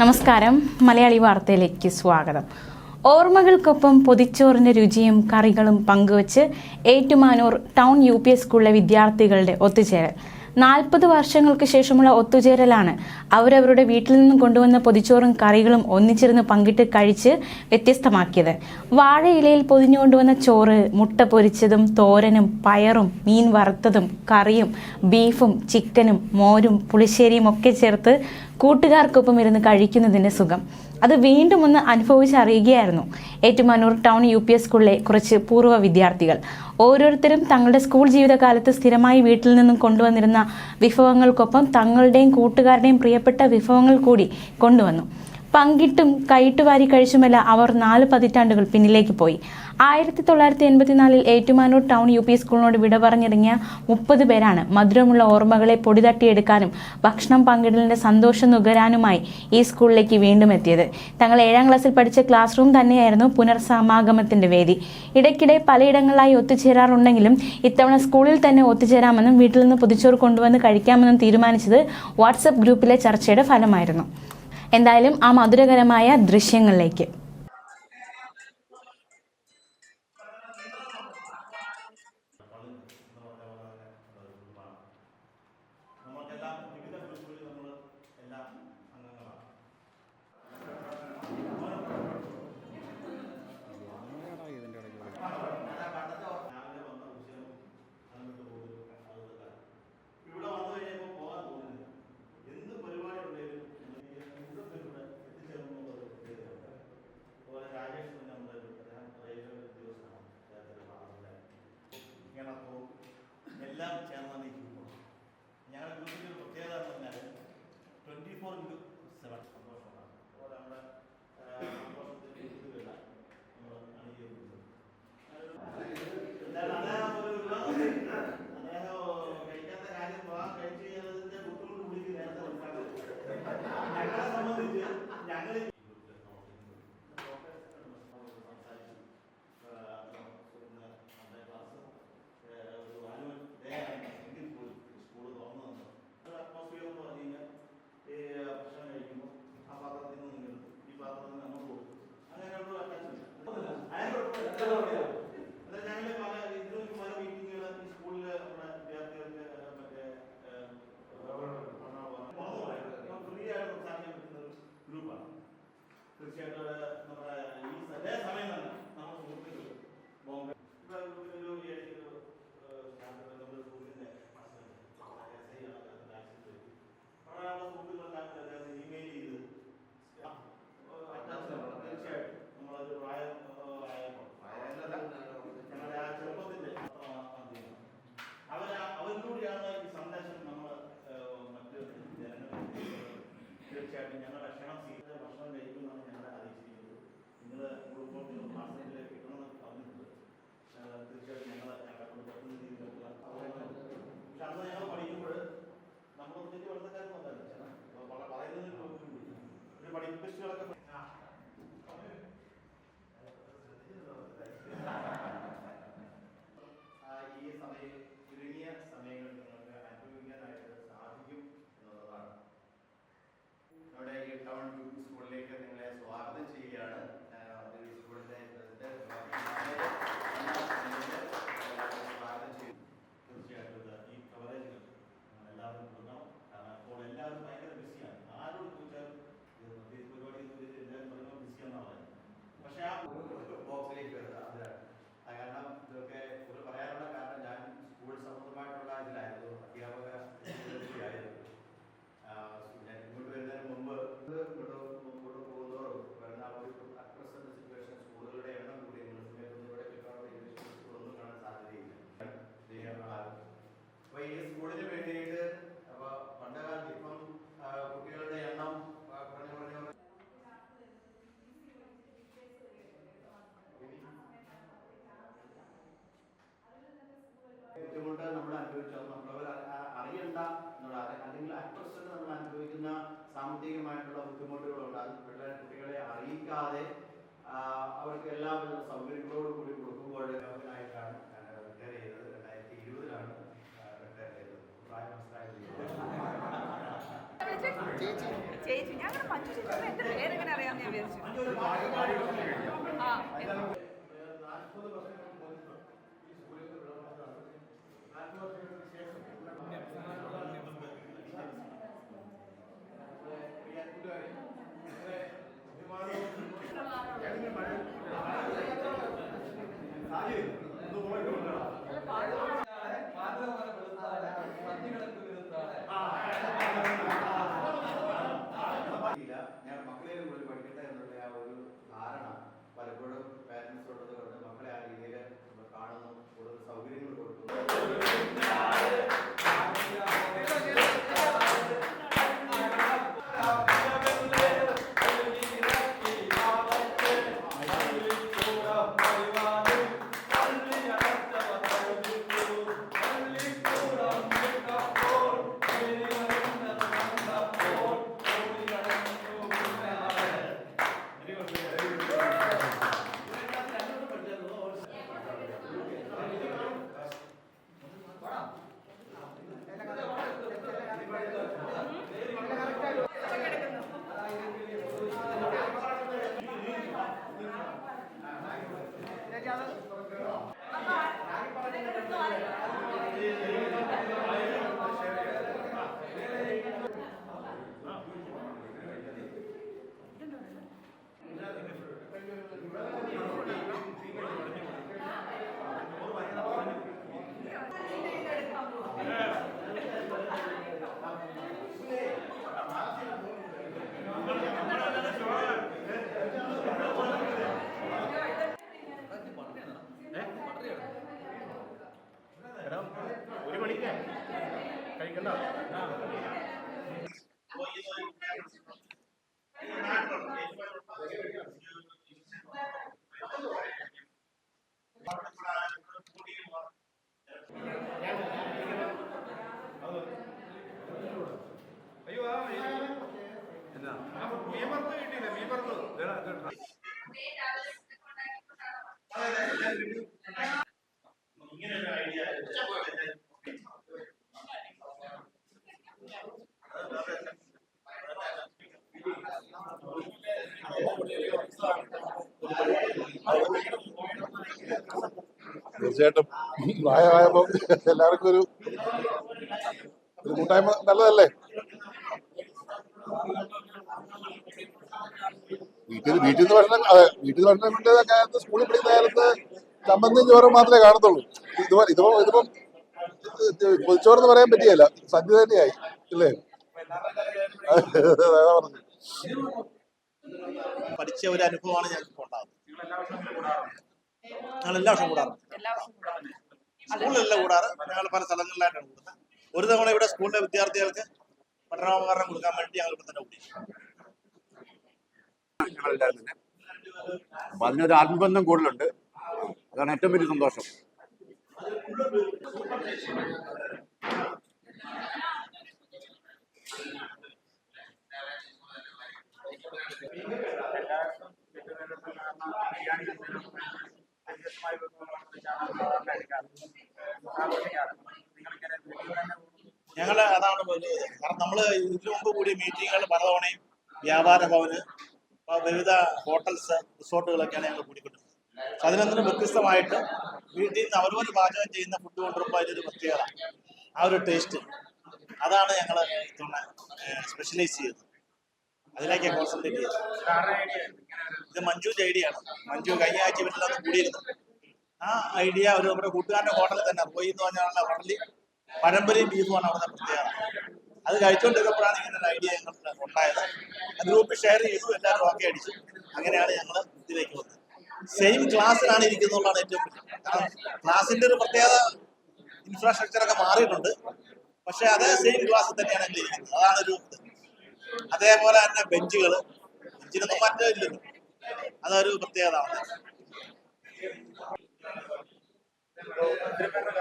നമസ്കാരം. മലയാളി വാർത്തയിലേക്ക് സ്വാഗതം. ഓർമ്മകൾക്കൊപ്പം പൊതിച്ചോറിന്റെ രുചിയും കറികളും പങ്കുവച്ച് ഏറ്റുമാനൂർ ടൗൺ യു പി സ്കൂളിലെ വിദ്യാർത്ഥികളുടെ ഒത്തുചേരൽ. നാൽപ്പത് വർഷങ്ങൾക്ക് ശേഷമുള്ള ഒത്തുചേരലാണ് അവരവരുടെ വീട്ടിൽ നിന്നും കൊണ്ടുവന്ന പൊതിച്ചോറും കറികളും ഒന്നിച്ചിരുന്ന് പങ്കിട്ട് കഴിച്ച് വ്യത്യസ്തമാക്കിയത്. വാഴയിലയിൽ പൊതിഞ്ഞുകൊണ്ടുവന്ന ചോറ് മുട്ട പൊരിച്ചതും തോരനും പയറും മീൻ വറുത്തതും കറിയും ബീഫും ചിക്കനും മോരും പുളിശ്ശേരിയും ഒക്കെ ചേർത്ത് കൂട്ടുകാർക്കൊപ്പം ഇരുന്ന് കഴിക്കുന്നതിന്റെ സുഖം. അത് വീണ്ടും ഒന്ന് അനുഭവിച്ചറിയുകയായിരുന്നു Ettumanoor town U P S സ്കൂളിലെ കുറച്ച് പൂർവ വിദ്യാർത്ഥികൾ. ഓരോരുത്തരും തങ്ങളുടെ സ്കൂൾ ജീവിതകാലത്ത് സ്ഥിരമായി വീട്ടിൽ നിന്നും കൊണ്ടുവന്നിരുന്ന വിഭവങ്ങൾക്കൊപ്പം തങ്ങളുടെയും കൂട്ടുകാരുടെയും പ്രിയപ്പെട്ട വിഭവങ്ങൾ കൂടി കൊണ്ടുവന്നു. പങ്കിട്ടും കൈട്ടുവാരി കഴിച്ചുമല്ല അവർ നാല് പതിറ്റാണ്ടുകൾ പിന്നിലേക്ക് പോയി. ആയിരത്തി തൊള്ളായിരത്തി എൺപത്തിനാലിൽ ഏറ്റുമാനൂർ ടൗൺ യു പി സ്കൂളിനോട് വിട പറഞ്ഞിറങ്ങിയ മുപ്പത് പേരാണ് മധുരമുള്ള ഓർമ്മകളെ പൊടിതട്ടിയെടുക്കാനും ഭക്ഷണം പങ്കിടലിന്റെ സന്തോഷം നുകരാനുമായി ഈ സ്കൂളിലേക്ക് വീണ്ടും എത്തിയത്. തങ്ങൾ ഏഴാം ക്ലാസ്സിൽ പഠിച്ച ക്ലാസ് റൂം തന്നെയായിരുന്നു പുനർസമാഗമത്തിന്റെ വേദി. ഇടയ്ക്കിടെ പലയിടങ്ങളിലായി ഒത്തുചേരാറുണ്ടെങ്കിലും ഇത്തവണ സ്കൂളിൽ തന്നെ ഒത്തുചേരാമെന്നും വീട്ടിൽ നിന്ന് പുതിച്ചോറ് കൊണ്ടുവന്ന് കഴിക്കാമെന്നും തീരുമാനിച്ചത് വാട്സപ്പ് ഗ്രൂപ്പിലെ ചർച്ചയുടെ ഫലമായിരുന്നു. എന്തായാലും ആ മധുരകരമായ ദൃശ്യങ്ങളിലേക്ക്. തീർച്ചയായിട്ടും ലിസ്റ്റുകളൊക്കെ veriyorum. കഴിക്കണ്ട അയ്യോ ആ എന്നാ മീൻ വറുത്ത് കിട്ടിയില്ല മീൻ വറുത്ത് ഇതെടാ, ഇതെടാ. ഇങ്ങനെ ഒരു ഐഡിയ തീർച്ചയായിട്ടും പ്രായമായപ്പോൾ എല്ലാവർക്കും ഒരു കൂട്ടായ്മ നല്ലതല്ലേ? വീട്ടിൽ വീട്ടിൽ നിന്ന് ഭക്ഷണം അതെ വീട്ടിൽ നിന്ന് ഭക്ഷണം കിട്ടിയ കാലത്ത് സ്കൂളിൽ പഠിക്കുന്ന കാലത്ത് ചമ്മന്തിയും ചോറും മാത്രമേ കാണത്തുള്ളൂ. ഇതുപോ ഇതിപ്പോ ഇതിപ്പം പൊതിച്ചോറെന്ന് പറയാൻ പറ്റിയല്ല സദ്യ തന്നെയായി അല്ലേ? പഠിച്ച ഒരു അനുഭവമാണ് ഞങ്ങൾക്ക് ഉണ്ടാകുന്നത് ഞങ്ങൾ എല്ലാ വർഷവും കൂടാറുണ്ട്. സ്കൂളിലല്ല കൂടാറ്. ഞങ്ങൾ പല സ്ഥലങ്ങളിലായിട്ടാണ് കൂടുന്നത്. ഒരു തവണ ഇവിടെ സ്കൂളിലെ വിദ്യാർത്ഥികൾക്ക് പഠനോപകരണം കൊടുക്കാൻ വേണ്ടി ഞങ്ങൾ ഇവിടെ തന്നെ കൂടി ഞങ്ങളെല്ലാവരും തന്നെ. അപ്പൊ അതിനൊരു ആത്മബന്ധം കൂടുതലുണ്ട്. അതാണ് ഏറ്റവും വലിയ സന്തോഷം. ഞങ്ങൾ അതാണ് കാരണം നമ്മൾ ഇതിനു മുമ്പ് കൂടിയ മീറ്റിങ്ങുകൾ പലതവണയും വ്യാപാര ഭവന് വിവിധ ഹോട്ടൽസ് റിസോർട്ടുകളൊക്കെയാണ് ഞങ്ങൾ കൂടിക്കൊണ്ടിരുന്നത്. പക്ഷെ അതിനൊന്നും വ്യത്യസ്തമായിട്ട് വീട്ടിൽ നിന്ന് അവരവർ പാചകം ചെയ്യുന്ന ഫുഡ് കൊണ്ടുവരുമ്പോൾ അതിനൊരു പ്രത്യേകത. ആ ഒരു ടേസ്റ്റ് അതാണ് ഞങ്ങൾ ഇത്തവണ സ്പെഷ്യലൈസ് ചെയ്തത്. അതിലേക്ക് കോൺസെൻട്രേറ്റ് ചെയ്തത്. ഇത് മഞ്ജുവിന്റെ ഐഡിയ ആണ്. മഞ്ജു കഴിഞ്ഞ ആഴ്ച വീട്ടിലൊന്ന് കൂടിയിരുന്നു. ആ ഐഡിയ ഒരു നമ്മുടെ കൂട്ടുകാരന്റെ ഹോട്ടലിൽ തന്നെ പോയി എന്ന് പറഞ്ഞാൽ ഹോട്ടലിൽ പഴംപരിയും ബീഫുമാണ് അവിടുത്തെ പ്രത്യേകത. അത് കഴിച്ചുകൊണ്ടിരുന്നപ്പോഴാണ് ഇങ്ങനെ ഒരു ഐഡിയ ഞങ്ങൾക്ക് ഉണ്ടായത്. അത് ഗ്രൂപ്പിൽ ഷെയർ ചെയ്തു എല്ലാവരും ഓക്കെ അടിച്ചു. അങ്ങനെയാണ് ഞങ്ങൾ ഇതിലേക്ക് വന്നത്. സെയിം ക്ലാസ്സിലാണ് ഇരിക്കുന്നതാണ് ഏറ്റവും കാരണം ക്ലാസിന്റെ ഒരു പ്രത്യേക ഇൻഫ്രാസ്ട്രക്ചറൊക്കെ മാറിയിട്ടുണ്ട്. പക്ഷെ അതേ സെയിം ക്ലാസ് തന്നെയാണ് ഞങ്ങൾ ഇരിക്കുന്നത്. അതാണ് ഒരു ഇത്. അതേപോലെ തന്നെ ബെഞ്ചുകൾ ബെഞ്ചിനൊന്നും മാറ്റമില്ലല്ലോ അതൊരു പ്രത്യേകത ഒത്തിരിപ്പേരുടെ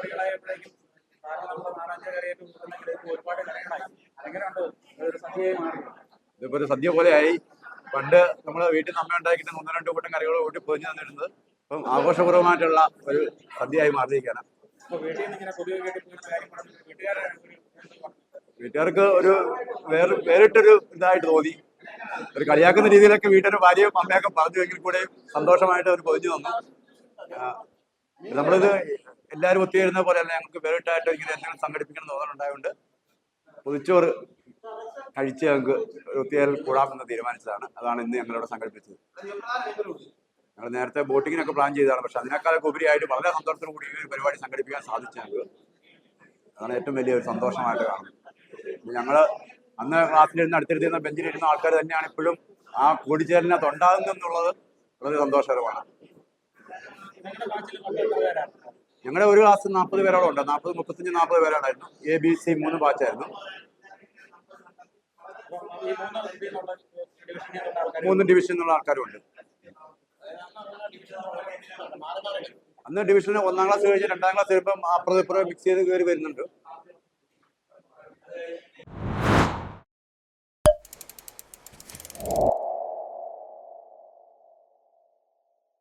ഇതിപ്പോ ഒരു സദ്യ പോലെയായി പണ്ട് നമ്മൾ വീട്ടിൽ നിന്ന് അമ്മ ഉണ്ടാക്കിയിട്ട് ഒന്നോ രണ്ടോ കൂട്ടം കറികൾ കൂട്ടി പൊതിഞ്ഞു തന്നിരുന്നത് ഇപ്പം ആഘോഷപൂർവമായിട്ടുള്ള ഒരു സദ്യയായി മാറിയിരിക്കുകയാണ്. വീട്ടുകാരെ വീട്ടുകാർക്ക് ഒരു വേറെ വേറിട്ടൊരു ഇതായിട്ട് തോന്നി. ഒരു കളിയാക്കുന്ന രീതിയിലൊക്കെ വീട്ടുകാരുടെ ഭാര്യയും അമ്മയൊക്കെ പറഞ്ഞു എങ്കിൽ കൂടെ സന്തോഷമായിട്ട് അവർ പൊതിഞ്ഞു തന്നു. നമ്മളിത് എല്ലാവരും ഒത്തുചേരുന്ന പോലെ തന്നെ ഞങ്ങൾക്ക് വേറിട്ടായിട്ട് ഇങ്ങനെ എന്തെങ്കിലും സംഘടിപ്പിക്കണം തോന്നലുണ്ടായതുകൊണ്ട് പൊതിച്ചോറ് കഴിച്ച് ഞങ്ങൾക്ക് ഒത്തുചേരൽ കൂടാമെന്ന് തീരുമാനിച്ചതാണ്. അതാണ് ഇന്ന് ഞങ്ങളിവിടെ സംഘടിപ്പിച്ചത്. ഞങ്ങൾ നേരത്തെ ബോട്ടിങ്ങിനൊക്കെ പ്ലാൻ ചെയ്തതാണ്. പക്ഷെ അതിനേക്കാളൊക്കെ ഉപരിയായിട്ട് വളരെ സന്തോഷത്തോടു കൂടി ഈ ഒരു പരിപാടി സംഘടിപ്പിക്കാൻ സാധിച്ചു ഞങ്ങൾക്ക്. അതാണ് ഏറ്റവും വലിയ ഒരു സന്തോഷമായിട്ട് കാണുന്നത്. ഞങ്ങൾ അന്ന് ക്ലാസ്സിലിരുന്ന് അടുത്തിരുന്ന ബെഞ്ചിലിരുന്ന ആൾക്കാർ തന്നെയാണ് ഇപ്പോഴും ആ കൂടിച്ചേരലിനകത്ത് ഉണ്ടാകുന്നെന്നുള്ളത് വളരെ സന്തോഷകരമാണ്. ഞങ്ങളുടെ ഒരു ക്ലാസ് നാൽപ്പത് പേരോളം ഉണ്ട് നാൽപ്പത് മുപ്പത്തഞ്ച് നാൽപ്പത് പേരോളായിരുന്നു എ ബി സി മൂന്ന് ബാച്ചായിരുന്നു മൂന്ന് ഉള്ള ആൾക്കാരും ഉണ്ട് അന്ന് ഡിവിഷനിൽ ഒന്നാം ക്ലാസ് കഴിഞ്ഞ് രണ്ടാം ക്ലാസ് വരുമ്പം അപ്പുറം ഇപ്പുറം മിക്സ് ചെയ്ത് കയറി വരുന്നുണ്ട്.